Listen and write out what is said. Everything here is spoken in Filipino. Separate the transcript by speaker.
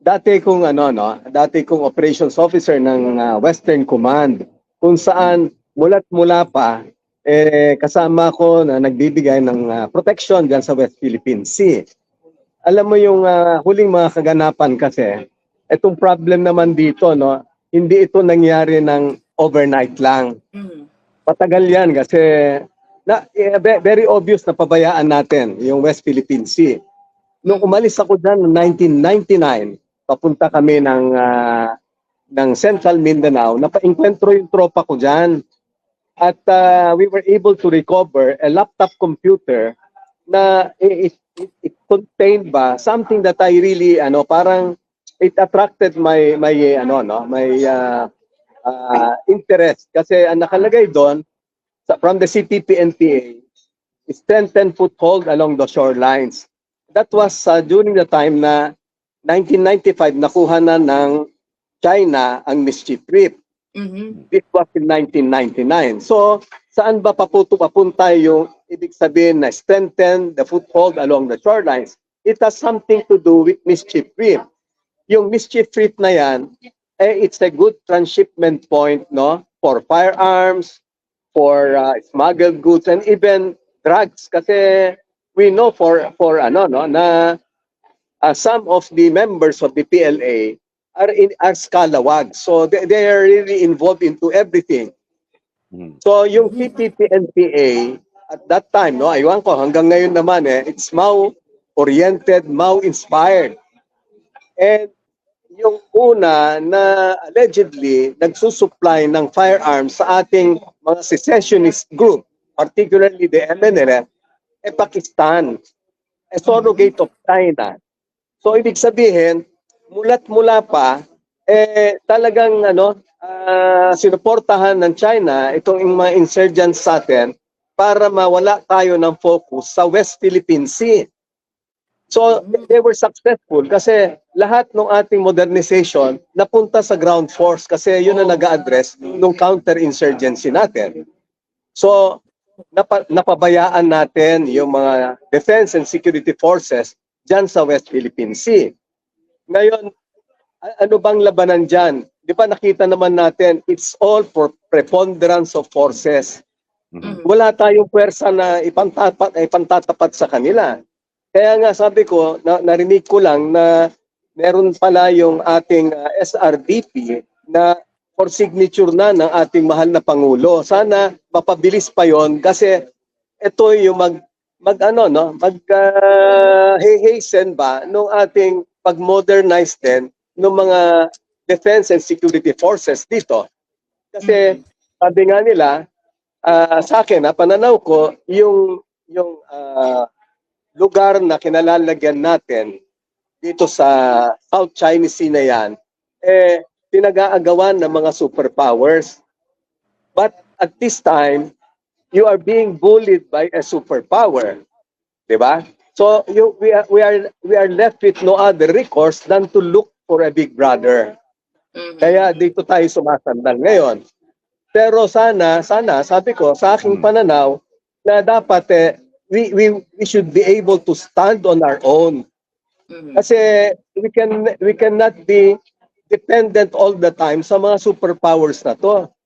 Speaker 1: dati kong ano no, dati kong operations officer ng ah, Western Command kung saan mulat mula pa eh kasama ko na nagbibigay ng ah, protection diyan sa West Philippine Sea. Alam mo yung ah, huling mga kaganapan kasi itong problem naman dito no, hindi ito nangyari ng overnight lang.
Speaker 2: Mm.
Speaker 1: Patagal yan kasi na, eh, ve- very obvious na pabayaan natin yung West Philippine Sea. Nung umalis ako dyan noong 1999, papunta kami ng ah, ng Central Mindanao, napainkwentro yung tropa ko dyan. At ah, we were able to recover a laptop computer na it, it, it contained ba something that I really ano parang it attracted my my ano no my ah, ah, interest kasi ang nakalagay doon sa, from the CPP-NPA is 10-10 foothold along the shorelines. That was uh, during the time na 1995 nakuha na ng China ang mischief reef.
Speaker 2: Mhm.
Speaker 1: This was in 1999. So, saan ba paputo papunta yung ibig sabihin na strengthen the foothold along the shorelines? It has something to do with mischief reef. Yung mischief reef na yan, eh, it's a good transshipment point no for firearms, for uh, smuggled goods, and even drugs. Kasi we know for for ano no na uh, some of the members of the PLA are in are scalawag. So they, they are really involved into everything. So yung PPP-NPA at that time, no, aywan ko, hanggang ngayon naman eh, it's Mao-oriented, Mao-inspired. And yung una na allegedly nagsusupply ng firearms sa ating mga secessionist group, particularly the MNLF, eh Pakistan, a surrogate of China. So ibig sabihin, mulat mula pa, eh talagang ano, ah, sinuportahan ng China itong mga insurgents sa atin para mawala tayo ng focus sa West Philippine Sea. So they were successful kasi lahat ng ating modernization napunta sa ground force kasi yun ang nag-address ng counter-insurgency natin. So napa, napabayaan natin yung mga defense and security forces dyan sa West Philippine Sea. Ngayon, ano bang labanan dyan? Di ba nakita naman natin, it's all for preponderance of forces.
Speaker 2: Mhm.
Speaker 1: Wala tayong pwersa na ipantatapat, ipantatapat sa kanila. Kaya nga sabi ko, na, narinig ko lang na meron pala yung ating uh, SRDP na for signature na ng ating mahal na Pangulo. Sana mapabilis pa yon kasi ito yung mag mag ano no mag uh, hasten ba nung ating pag-modernize din ng mga defense and security forces dito. Kasi sabi nga nila ah, sa akin na pananaw ko yung yung ah, lugar na kinalalagyan natin dito sa South China Sea na yan eh pinag-aagawan ng mga superpowers. But at this time, you are being bullied by a superpower. 'Di ba? So you we are we are we are left with no other recourse than to look for a big brother.
Speaker 2: Mhm.
Speaker 1: Kaya dito tayo sumasandal ngayon. Pero sana, sana, sabi ko, sa aking pananaw, na dapat eh, we, we, we should be able to stand on our own.
Speaker 2: Mhm.
Speaker 1: Kasi we can we cannot be dependent all the time sa mga superpowers na to.